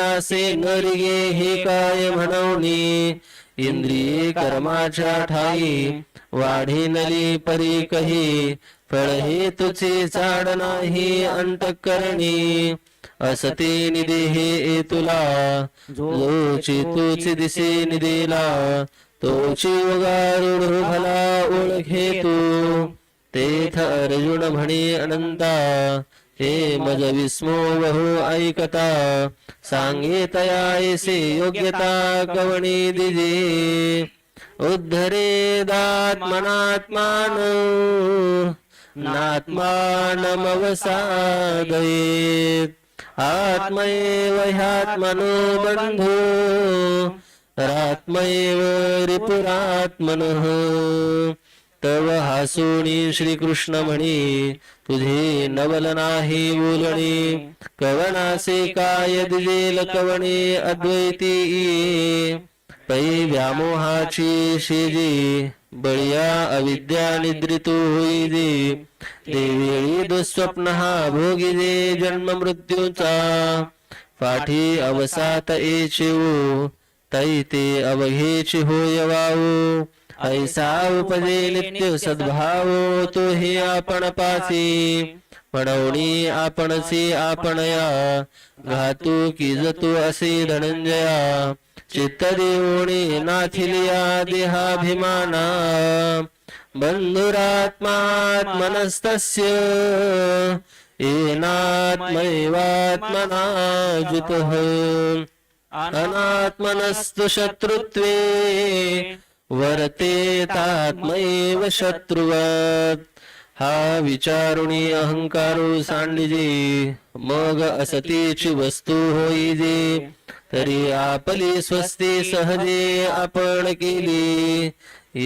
असे नरिगे हे काय म्हणवणे? इंद्रिये कर्माच्या ठाई वाढी नली परी कही फळ हे तुझे झाड नाही अंत करणी. असते निदेहे ए तुला जोची तोची दिसे निदेला तोची उगारुढ भला ओळखे तू. तेथ अर्जुन म्हणे अनंता हे मज विस्मो बहु ऐकता सांगे तयायसे योग्यता कवणी दिजे उद्धरेदात्मनात्मान नात्मानमवसादये। आत्मैव ह्यात्मनो बन्धो रात्मैव रिपुरात्मनः। तव हासुणी श्रीकृष्ण म्हणे तुझे नवल नाही बोलणे कवनासे काय दिलेल कवणे अद्वैती पै व्यामोहाची शेजी बळिया अविद्या निद्रितो होईजे देवेळी दुःस्वप्न हा भोगिजे जन्म मृत्यूचा पाठी अवसात येचिवो तै ते अवघेची होय वाऊ ऐसा उपजे नित्य सद्भाव तो हे आपण पासी। म्हणवणी आपणसी आपणया घातू की जतू असे धनंजया। चित्त देवणी नाथिलिया देहाभिमाना। बंधुरात्मात्मनस्तस्य येनात्मैवात्मना जुतः। अनात्मनस्तु शत्रुत्वे वर्ते तात्मैव शत्रुवत् हा विचारुणी अहंकारू सांडिजे मग असतीची वस्तू होईजे तरी आपली स्वस्ती सहजे आपण केली।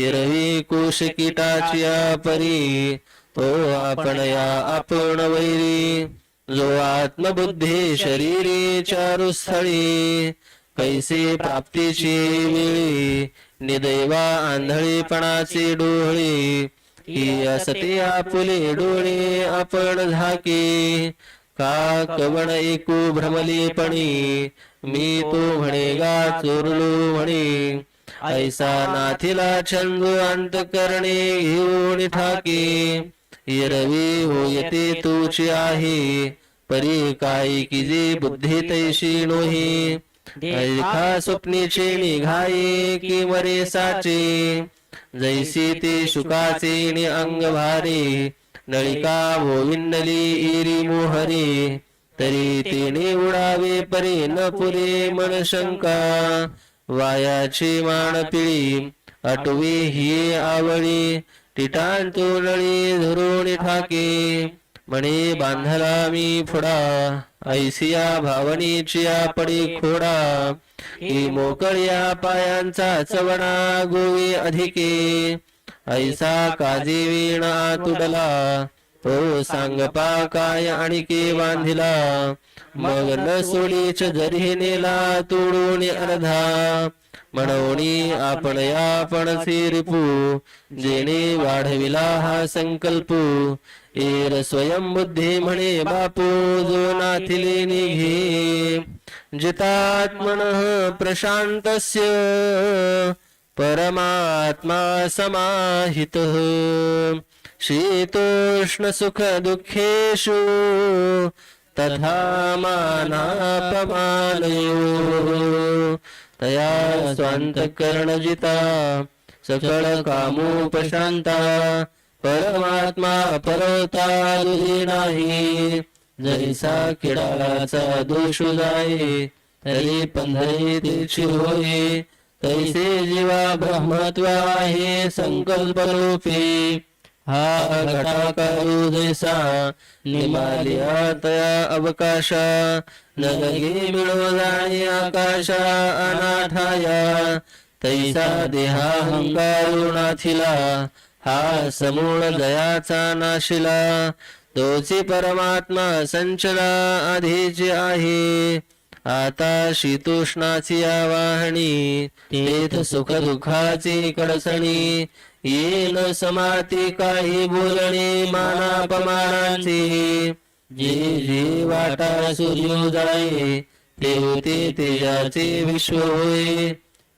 इरवी कुश किटाची परी तो आपण या आपण वैरी। जो आत्मबुद्धी शरीरे चारू स्थळी कैसे प्राप्तीची वेळी निदैवा आंधळीपणाची डोळी ही असते आपुले डोळे आपण झाके. का कवण एकू भ्रमलीपणी मी तो म्हणे गा चोरलो म्हणे. ऐसा नाथीला छंद अंत करणे घेऊन ठाके. हिरवी होयते तूची आहे परी काय की जे बुद्धी तैशी नोही. ऐका स्वप्नीचे निघाये की मरे साचे जैसी ते शुकाचे नि अंग भारे. नळिका भोविंडली इरी मोहरे. तरी तेने उडावे परे न पुरे मन शंका. वायाची मान पिळी. अटवे ही आवळी. टिटांतो नळी धरून ठाके. म्हणे बांधला मी फुडा ऐसिया भावनेची पडी खोडा ही मोकळ्या पायांचा चवणा गोवी अधिके. ऐसा काजी वीणा तुडला तो सांगपा काय आणिके बांधिला. मग न सोडीच जरी नेला तोडून अर्धा. म्हणवणी आपण आपण फिरपू जेणे वाढविला हा संकल्प. एर स्वयंबुद्धी म्हणे बापू जो नाथिले निघे. जितात्मन प्रशांतस्य परमात्मा समाहित. शीतोष्ण सुख दुःखेषु तथा मानापमानयो. तया स्वान्तकरणजिता सकळ कामोपशांता परमात्मा दुही नाही. जैसा किडाचा दोष जाये तरी पंधरे तेची होये तैसे जीवा ब्रह्मत्व आहे संकल्प रूपे हा घटाकारू जैसा निमालिया तया अवकाशा नगे मिळो आकाशा अनाठाया तैसा देहाहंकारू हा समूळ दयाचा नाशिला तोची परमात्मा संचला आधीची आहे. आता शीतोष्णाची आवाहणी तेथ सुख दुःखाची कडसणी येन समाती काही बोलणे मानापमानांचे. जे जे वाटा सूर्य जाये ते होते तेजाचे विश्व होय.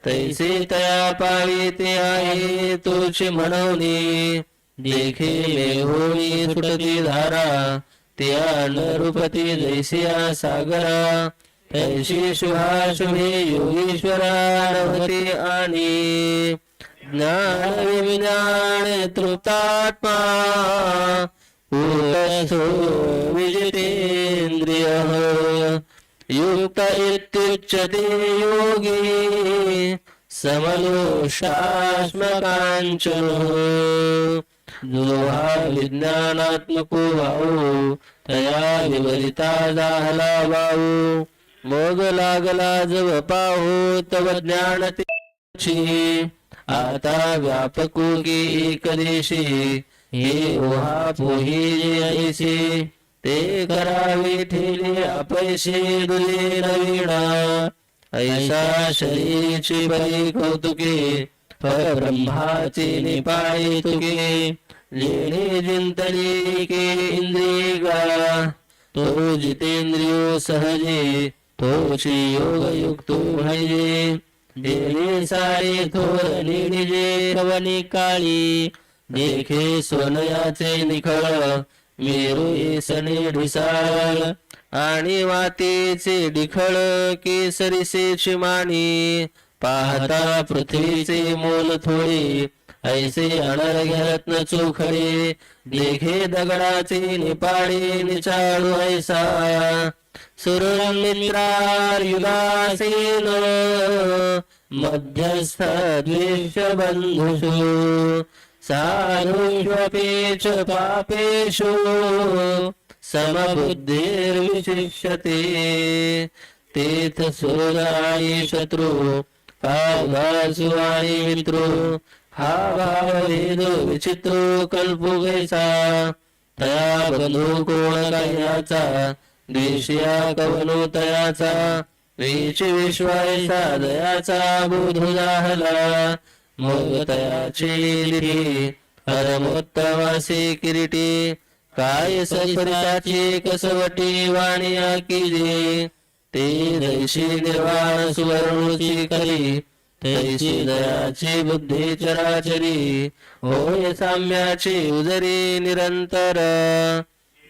तैसे तया पाळी ते आहे तोचे म्हणवणे. देखे होळी सुटती धारा त्या नृपती जैसिया सागरा. तैशी शुभाशुभे योगेश्वरा नभते आणि ज्ञानविज्ञान तृप्तात्मा पूर्णसो विजितेन्द्रिय। युक्त इत्युच्यते योगी समलोषाश्मकाञ्चन जो विज्ञानात्मको भाऊ तया विवरिता झाला भाऊ मोग लागला जव पाहू तव ज्ञान तेची आता व्यापक की एक देशी हे ओहा पोही ऐसे ते करावे ठेले अपैसे दुले रवीणा. ऐसा शरीरची बरी कौतुके ब्रह्माचे निपाय तुके. लेणे जिंतले के इंद्रिय तो जितेंद्रियो सहजे तोची योग युक्तो भजे. देणे सारे थोर निजे कवनी काळी. देखे सोनयाचे निखळ मेरू सणे ढिसाळ. आणि मातेचे डिखळ केसरीसे माणी पाहता पृथ्वीचे मोल थोडी ऐसे अनर रत्न चोखडे. देखे दगडाचे निपाडे निचाळू ऐसा. सुरमित्रार्युदासीन मध्यस्थ द्वेष बंधुषु साधुष्वपेच पापेषु समबुद्धिर्विशिष्यते। तेथ सुराई शत्रु भावासु आणि मित्रो हा भाव विचित्रो कल्पो तया बंधू कोण द्वेषया कवनो तयाचा वेच विश्वायसा दयाचा बोध झाला मग तयाचे लिही परमोत्तमासे किरीटी काय सरिताचे कसवटी वाणिया केली ते दैशी निर्वाण सुवर्णची करी तैशी दयाची बुद्धी चराचरी होय साम्याची उजरी निरंतर.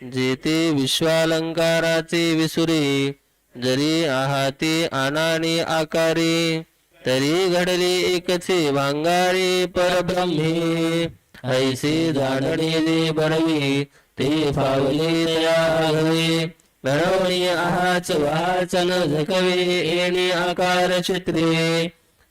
जेते विश्वालंकाराचे विसुरे जरी आहाते आनाने आकारे तरी घडले एकचे भांगारे परब्रह्मे. ऐसे जाणणे दे बरवे ते फावले तयागवे घडवणे आहाच वाचन झकवे येणे आकार चित्रे.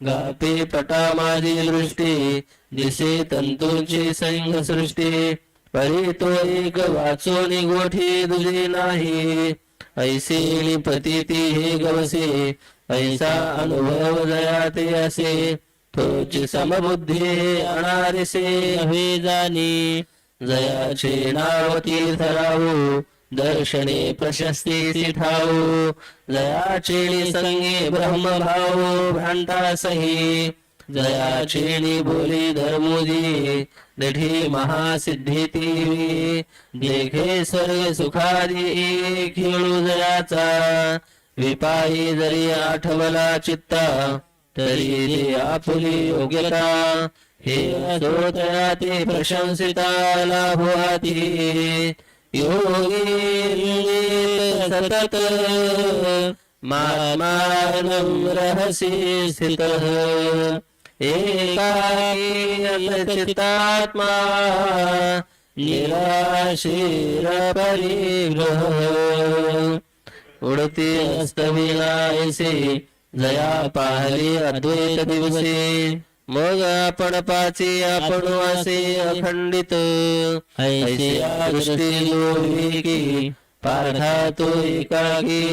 गापे पटा माझी दृष्टी दिसे तंतूंची संघ सृष्टी. परी तो एक वाचून गोठी दुजे नाही. ऐसे प्रतीती हे गवसे. ऐसा अनुभव जयाते असे. तोची समबुद्धी अनारिसे हवे जाणी जयाचे नाव तीर्थरावो दर्शने प्रशस्ती ठाऊ जयाचे संगे ब्रह्म भाऊ भ्रांता सही जयाचे बोली धर्मोजी. दढी महासिद्धीती। देखे सर्व सुखादी खेळू जयाचा विपाई जरी आठवला चित्ता तरी ते आपुली योग्यता। हे असोतया ते प्रशंसिता लाभवाती। योगी सतत। मात्मानं रहसि स्थितः। एकाकीयचित्तात्मा निराशीरपरिग्रह उडते अस्तविनायसे जया पाहली अद्वैत दिवसे मग आपण पाचे आपण असे अखंडित। ऐसे दृष्टी लोकी पार्था तो एकाकी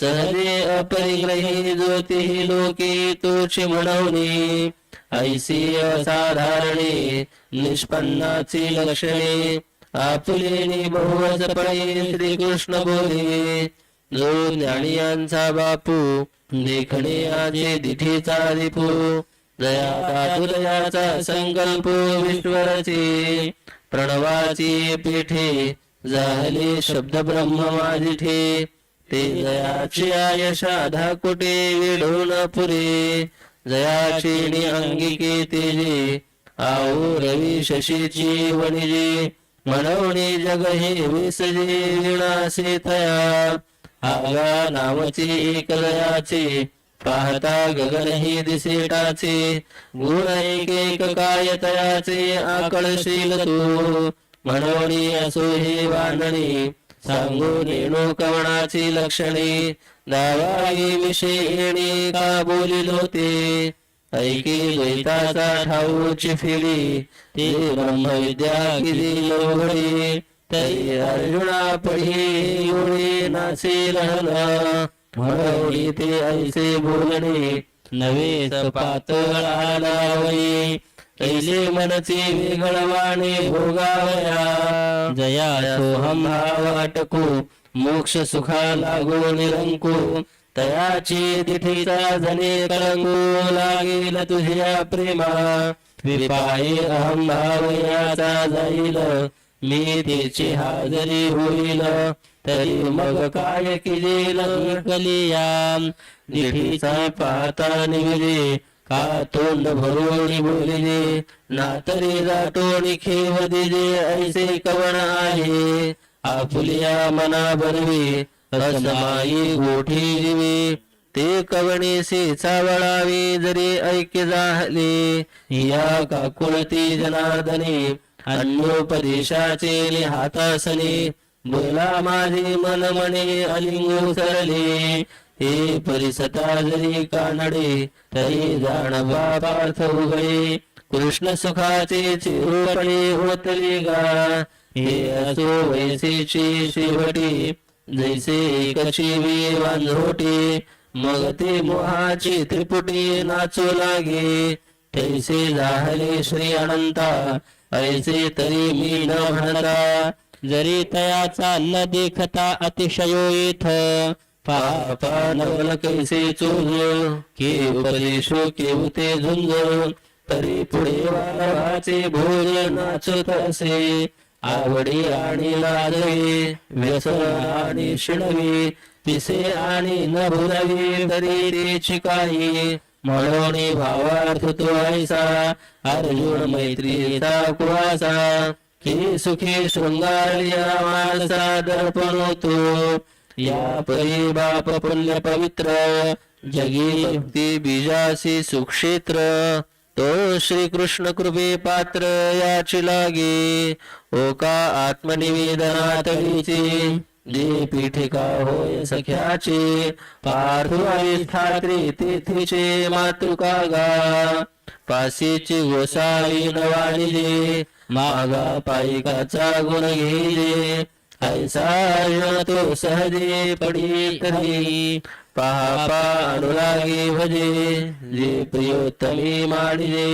सहजे अपरिग्रही ज्योती लोके तोची म्हणवणी ऐसी असाधारणे निष्पन्नाची लक्षणे आपुलेने बहुवचपणे श्रीकृष्ण बोले. जो ज्ञानियांचा बापू देखणे आजे दिठीचा दिपू जया संकल्प विश्वरचे. प्रणवाची पीठे झाले शब्द ब्रह्म माझिठे ते जयाची यशाधा कुटे विढून पुरे. जयाची अंगिके तेजे आऊ रवी शशीची वणिजे. म्हणवणे जग हे विसजे विणासे तया आगा नावची एक पाहता गगन ही दिसेटाचे. गुण एक एक काय तयाचे आकळशील तू. म्हणवणी असो हे बांधणी सांगून येणो लक्षणे दावाई विषय येणे का बोलिलो ते. ऐकी द्वैताचा ठाऊची फिरी ते ब्रह्मविद्या किती लोघडे तरी अर्जुना पढी एवढे नाचे लहन म्हणून ते ऐसे बोलणे नवे पातळाला वै कैले मनसे वेगळवाणे भोगावया। जया सोहम वाटकू मोक्ष सुखा लागो निरंको। तयाची दिठीचा जने कळंगो लागेल तुझ्या प्रेमा। विपाये अहम भावयाचा जाईल मी तिची हाजरी होईल। तरी मग काय केले कलिया? दिठीचा पाहता निविले का तोंड भरवणी बोलिले ना तरी जाटोणी खेव दिले ऐसे कवण आहे? आपुलिया मना बरवी रसमाई गोठी जीवे. ते कवणेसे चावळावे जरी ऐक्य झाले या काकुळती जनार्दने अन्नोपदेशाचे हातासने बोला माझे मन मने अलिंगू सरले. हे परिसता जरी कानडे तरी जाण पार्थ उभये कृष्ण सुखाचे चिरूपणे होतले गा. हे असो वैसेची शेवटी जैसे कशी वांझोटे मग ते मोहाची त्रिपुटी नाचू लागे. तैसे झाले श्री अनंता ऐसे तरी मी न म्हणता. जरी तयाचा न देखता अतिशयो येथ पापा कैसे चोज के उपदेशो केवते झुंज तरी पुढे वारवाचे भोज नाचत असे. आवडी आणि लादवे व्यसन आणि शिणवी पिसे आणि न भुरावी तरी त्याची काही म्हणून भावार्थ तो ऐसा अर्जुन मैत्रीचा कुवासा. की सुखी शृंगारिया माणसा दर्पण होतो. या परी बाप पुण्य पवित्र जगी भक्ती बीजासी सुक्षेत्र तो श्री कृष्ण कृपे पात्र याची लागे. ओका आत्मनिवेदनात जे पीठिका होय सख्याचे पार्थवाई तेथीचे मातृका गा. पासीची गोसावी नवाणी मागा पायिकाचा गुण घेजे ऐसा तो सहजे पडी तरी पहा अनुरागी भजे जे प्रियोत्तमी माडिजे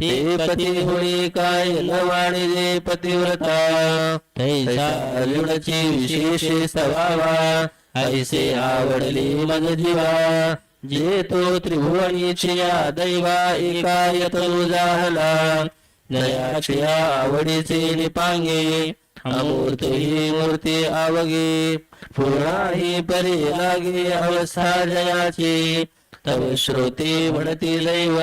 ते पती होई काय न वाणिजे पतिव्रता? ऐसा अर्जुनाची विशेष स्वभावा ऐसे आवडले मग जीवा जे तो त्रिभुवनीचिया दैवा एकायत जाहला दयाच्या आवडीचे निपांगे अमूर्ती ही मूर्ती आवगी पूर्णा ही परे लागे अवस्था जयाची तव श्रोते म्हणती दैव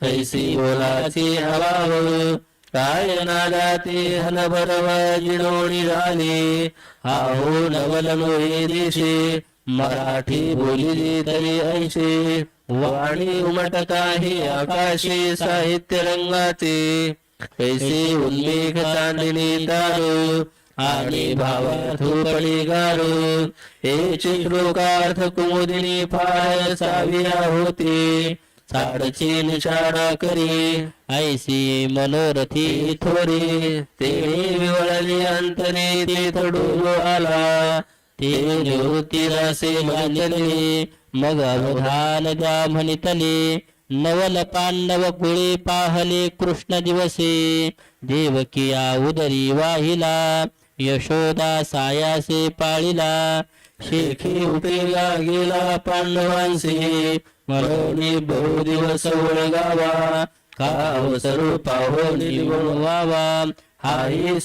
कैसी बोलाची हवाव. काय नादाते हन भरव जिडोणी झाली. आहो नवल नोहे देशे मराठी बोलिली तरी ऐशी. वाणी उमट काही आकाशी साहित्य रंगाचे. कैसे उल्लेख चांदणी दारू आणि भावार्थ पडी गारू हे चित्रोकार्थ कुमुदिनी फार साविया होते साडची निशाणा करी ऐसी मनोरथी थोरे। ते विवळली अंतरे ते थडू आला ते निवृत्ती रसे मांडले मग अवधान द्या म्हणितले नवल पांडव गुळे पाहले कृष्ण दिवसे. देवकिया उदरी वाहिला यशोदा सायासे पाळिला. शेखी उपेला गेला पांडवांसे. म्हणून बहु दिवस ओळगावा काव सर्व पाहो निवण व्हावा. हाही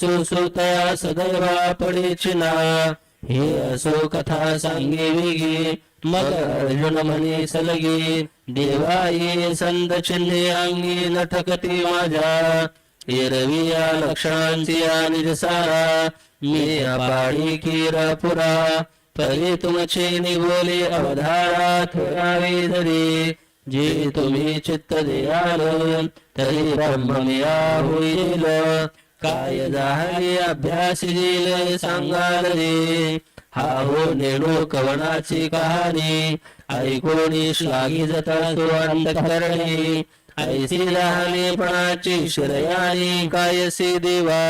सदैवा पडेचिना. हे असो कथा सांगे वेगी. म्हणे सलगे देवाये संत चिन्हे अंगी नटकते माझ्या एरविया लक्षणांची आणि सारा मी पाडी किरा पुरा परे तुमचे निगोले अवधारा थोरावे धरे जे तुम्ही चित्त देयाल तरी ब्रह्मया होईल. काय झाले अभ्यास दिल सांगाल रे हा हो नेणू कवनाची कहाणी. ऐकोणी श्लाघी जता सुवांत करणे. ऐसी लहानेपणाची श्रयाणी कायसी देवा.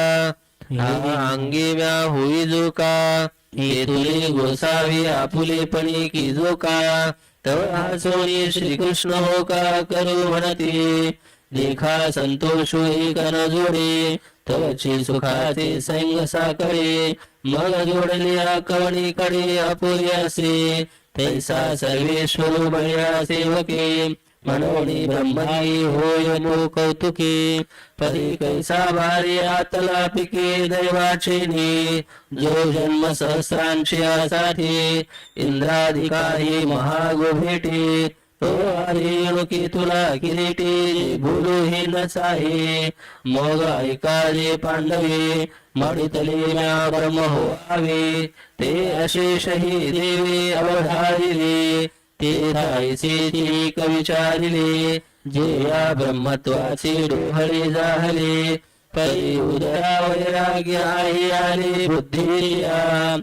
अंगी व्या होई जो का हे तुले गोसावी आपुलेपणी की जो का तव सोनी श्रीकृष्ण हो का करू म्हणते. देखा संतोष एक न जोडे. तवची सुखाचे संग साकळे मग जोडले कवणीकडे अपुर्यासे तैसा सर्वेश्वर बळ्या सेवके म्हणून ब्रह्माई होय नो कौतुके. परी कैसा भारी आतला पिके दैवाचिनी जो जन्म सहस्रांशी साठी इंद्राधिकारी महागो भेटे. तो की तुला किरीटी बोलू हे मग ऐकाले पांडवे मडितले म्या ब्रह्म होवावे ते अशेष देवे अवधारिले. ते रायचे तिक विचारिले. जे या ब्रह्मत्वाचे डोहळे जाहले. परी उदरा वैराग्य आहे आले बुद्धिया.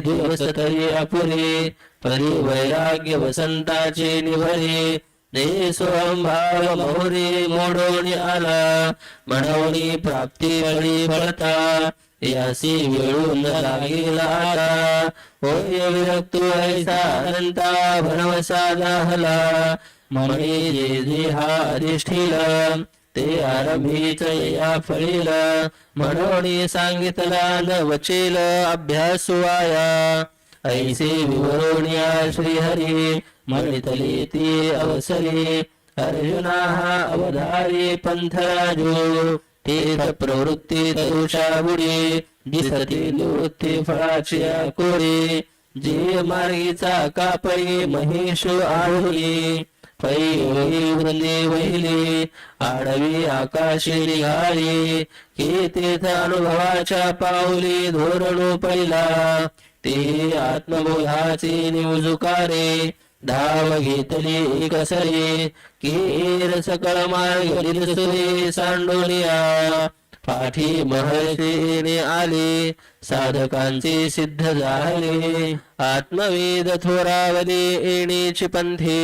दिवस तरी अपुरे. परी वैराग्य वसंताचे निभरे स्वभाव मोरे मोडोणी आला म्हणवणी प्राप्ती बळी बळता यासी मिळून लागेल आता होय विरक्तो ऐसा अनंता भरवसा दाहला म्हणे जे जे हा ते आरंभीच या फळील म्हणून सांगितला न वचेल अभ्यास वाया ऐसे विवरोनिया श्रीहरी म्हणितले ती अवसरे। अर्जुना अवधारे अवधारी पंथराजो तीर्थ प्रवृत्ती तरुषा बुडी दिसती निवृत्ती फळाची कोरे जे मार्गीचा कापळी महेश आढळी पै वृंदे वहिले आडवी आकाशी निघाली। की तेथ अनुभवाच्या पावली धोरणो पहिला। ते आत्मबोधाचे निवजुकारे धाव घेतली कसरे की सकळ मार्ग सुरे सांडोनिया पाठी महर्षीने आले साधकांचे सिद्ध झाले. आत्मवेद थोरावले येणेची पंथे.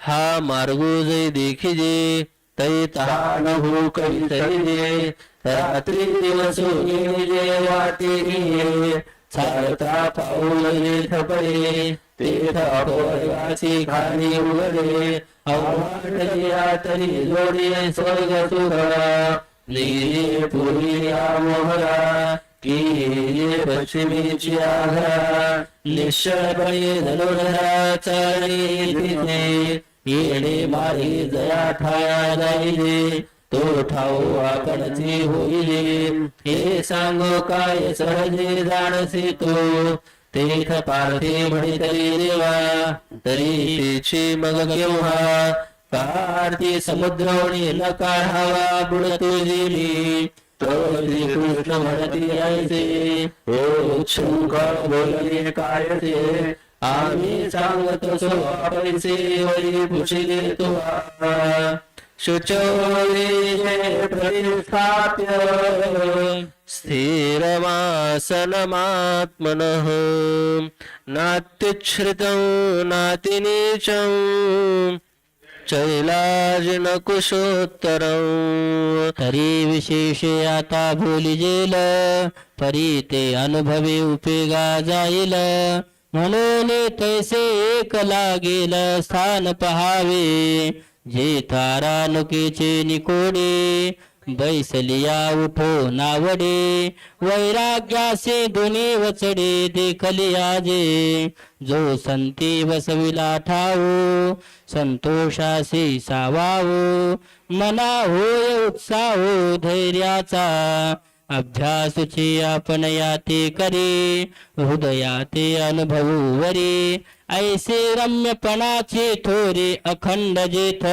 हा मार्गो जे देखिजे तै तान हो कवी रात्री दिवस वाटे पाऊल जेठ तेथ अपवर्गाची खाली उघडे अवाटया तरी जोडी स्वर्ग मोहरा की ये आघरा निश्चळपणे धनुर्धरा चरणी तिथे येणे मारी जया ठाया जाईले तो ठाऊ आपणची होईल. हे सांगो काय सहजे जाणसी तो? तेथ पार्थे म्हणे तरी देवा तरी तिची मग केव्हा? कार्ती समुद्रवणी न काढावा बुड तुझी मी कृष्ण म्हणती ऐसे हो शंख बोलले काय ते आम्ही सांगतो सो पैसे वरी पुशिले तो शुचोरे प्रतिष्ठाप्य स्थिरमासनमात्मनः नात्युच्छ्रितं नातिनीचं चैलाजिन कुशोत्तरं तरी विशेषे आता बोलिजेल परी ते अनुभवी उपेगा जाईल। म्हणून तैसे एक लागेल स्थान पहावे। जे तारानुकीचे निकोडे बैसलिया उठो नावडे वैराग्यासे दोन्ही वचडे देखलिया जे जो संती बसविला ठावो संतोषासे सावावो मना होय उत्साहो धैर्याचा. अभ्यासुची आपण याते करे हृदयाते अनुभवू वरे ऐसे रम्यपणाचे थोरे अखंड जेथ.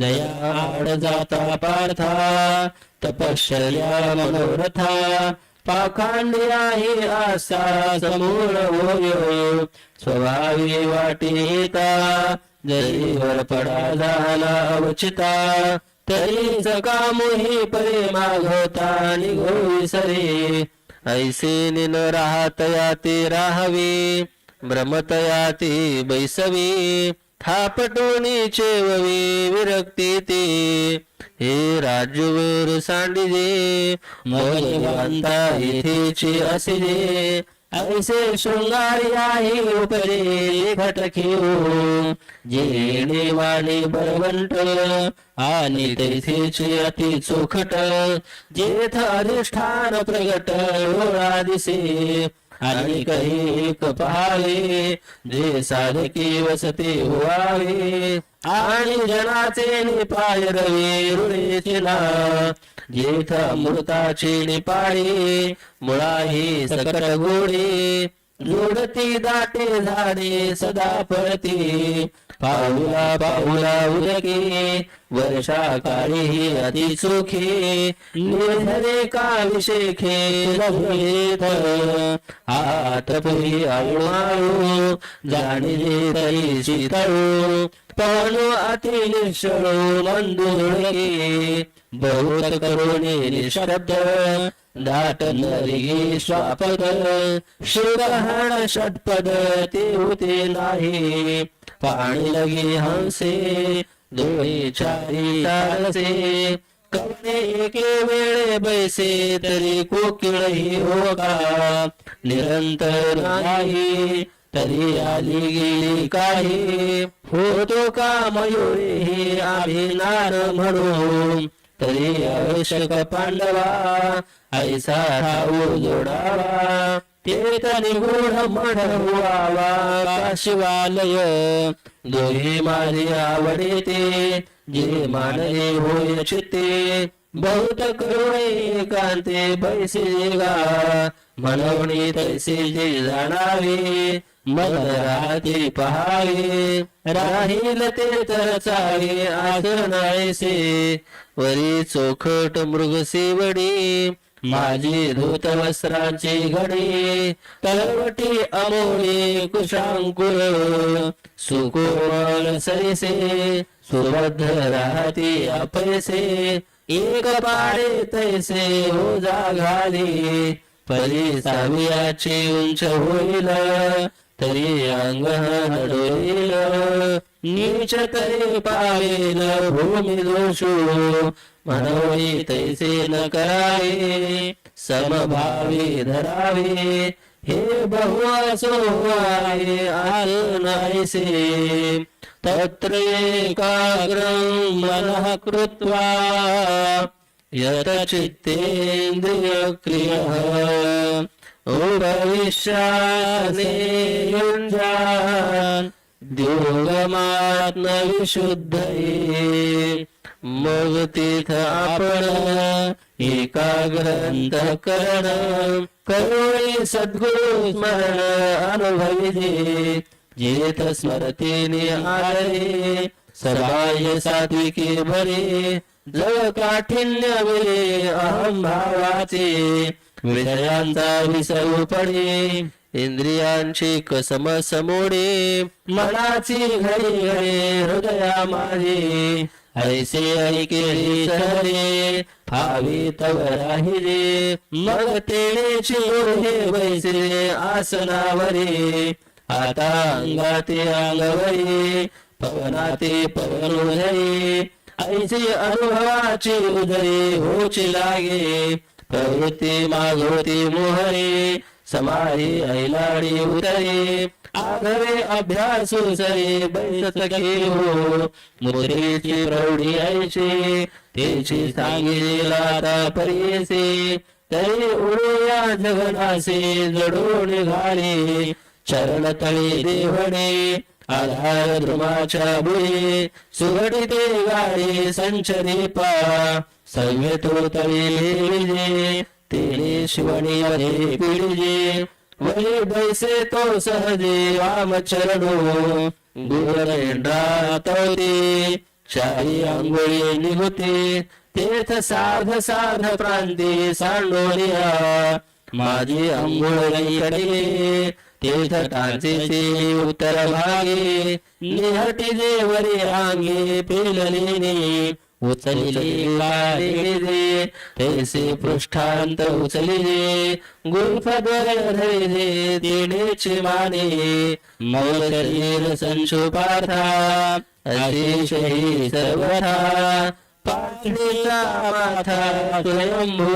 जया आड जाता पार्था तपश्चर्या मनोरथा. पाखांडी आहे आसा समूळ होयो. स्वभावी वाटे येता जरी वरपडा झाला अवचिता. तरी सकामुही परे मागवता निघो विसरे ऐसे निन राहतया ते राहावे. भ्रमतयाती ते बैसवे थापटोनी चेववे विरक्ती ते. हे राजूवर सांडिजे मौल्यवंता येथेचे ऐसे शृंगारी उपरे खटखेऊ जेणे वाणे बळवंट आणि तेथेचे अति चोखट जेथ अधिष्ठान प्रगट दिसे आणि काही एक पहावे जे साधके वसते व्हावे आणि जनाचे निपाय रवे रुळेचे ना जेठ अमृताचे निपाळे. मुळाही सकट गोडे जोडती दाटे झाडे सदा फळते पाऊला पाऊला उदके वर्षा काळी ही अति सुखे. निर्धरे का विशेखे हात पुरी आळू जाणिले तरी शीतळू. पाणू अति निश्चळो मंदुळके बहुत करुणे निशब्द दाट नरी स्वापद. शिवहण षटपद ते होते नाही. पाणी लगे हंसे डोळे चारी तारसे. करणे एके वेळे बैसे तरी कोकिळही हो का निरंतर नाही तरी आली गेली काही. होतो का मयुरी आम्ही नार म्हणून. तरी आवश्यक पांडवा ऐसा ठाऊ जोडावा. तेत निगूढ गुढ म्हणवावा शिवालय माझे आवडे ते जे मानले होय चित्ते बहुत करुणे कांते पैसे गा म्हणवणे तैसे जे जाणावे मग राहते पहावे राहील ते तर चावे आज वरी चोखट मृग सेवडी माझी धूत घडी घडे तलवटी अमोले कुशांकुर. सुकोमल सैसे सुबद्ध राहते अपैसे एक पाडे तैसे हो जाघाली परी सावियाचे उंच होईल तरी अंग डोईल नीच तरी पावेल भूमी दोषो म्हणवणी तैसे न करावे समभावे धरावे। हे बहु असो आल नायसे तत्र एकाग्रं मनः कृत्वा यत चित्तेन्द्रिय क्रियः युञ्जान् द्योगमात्म विशुद्ध मग तिथ आपण एकाग्रंत करण करुणी सद्गुरु स्मरण अनुभविजे। जेथ स्मरतीने आले सबाय सात्विके भरे जळ काठिण्य विरे अहम भावाचे। विषयांचा विसरू पडे इंद्रियांची कसम समोडे मनाची घडी घडे हृदया माझे ऐसे ऐकेली सहरे फावी तव राहिले मग तेनेची ओढे बैसे आसनावरे आता अंगाते अंगवरे पवनाते पवन उधरे ऐसे अनुभवाची उदरे होची लागे प्रवृत्ती मागवती मोहरे समाधी ऐलाडी उतरी आघवे अभ्यास सरी बैसकी हो मुद्रेची प्रौढी ऐशी तेची सांगितला आता परेसे तरी उडूया जगनासे जडून घाले चरण तळे देवणे आधार ध्रुमाच्या बुळे सुघटिते गाडे संचरे पा संवेतो तळे विजे तेने शिवणी अरे पिढजे वरी बैसे तो सहजे वाम चरणो गुरुरेंद्रा शाही चारी आंघोळी निघते तीर्थ साध साध प्रांती सांडोलिया माझी आंघोळी तीर्थ उत्तर भागे निहटी देवरे आंगे पेललेने उचलिले तैसे पृष्ठांत उचलिले गुल्फ धरिले तेडेचे माने मौल शरीर संशु पार्था अतिशय सर्वथा पाठीचा माथा स्वयंभू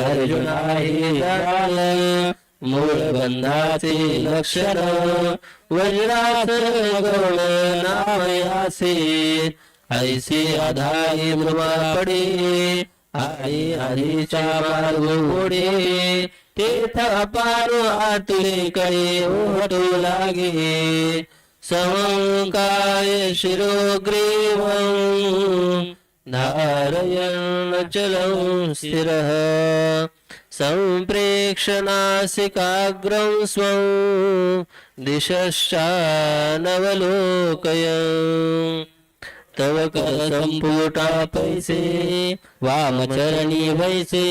अर्जुना हे मूळबंधाचे लक्षण वज्रात गौण नामयासे ऐसे आधाई मृमा पडे आई आधीच्या मार्ग ओढे तीर्थ पारो आतुले कडे ओढू लागे. समकाय शिरोग्रीव धारयन् चलं स्थिरः. सम्प्रेक्षनासिकाग्रं स्वं दिशश्चानवलोकय तव करसंपुटा पैसे वामचरणी वैसे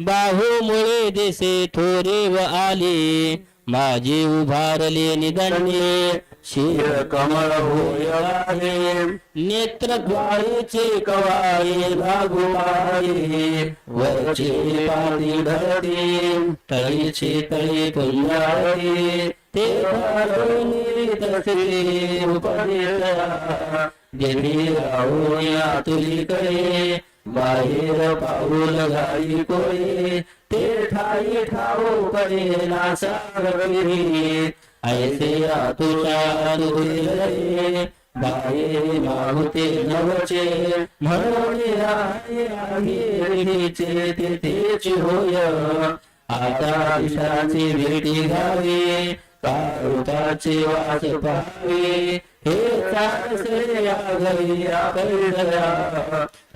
बाहुमुळे दिसे थोरे व आले। माझी उभारले निदंडे शिर कमळ होय नेत्रद्वारेचे कवाये लागुवाये वरचे पाती ढळते तळीचे तळी पुंजाळे ते फारोनी तसे उपदेशा गेली राहुया तुलीकडे बाहेर पाऊल झाली कोणी ते ठाई ठाऊ कडे नासागरी ऐसे आतुरा तुझे बाये माहुते नवचे. म्हणून राहिचे तेथेच होय. आता दिशाची भेटी घ्यावी कारुताचे वाच पाहावे. हे चारसे या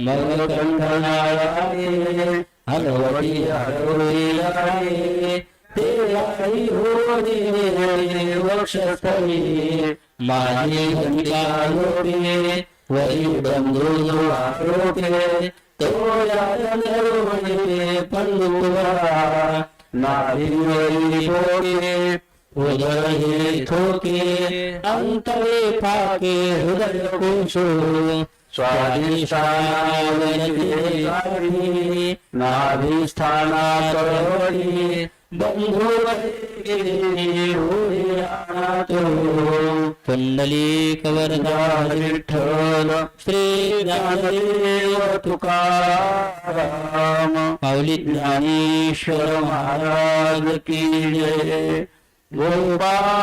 मग कंठनाळे हलवटी ते आई हो वक्षस्थळी माझी घंटा लोटे वरी बंधू आरोपे तो यादे पंडुवा नाभिवरी बोटे उदर हे ठोके अंतरे पाके हृदय कोशो। स्वादिष्ठावरी नाभिस्थाना कळवडी बंधू कुंडली कवरदा विठ्ठल श्री ज्ञानदेव तुकाराम माऊली ज्ञानेश्वर महाराज की जय। 로바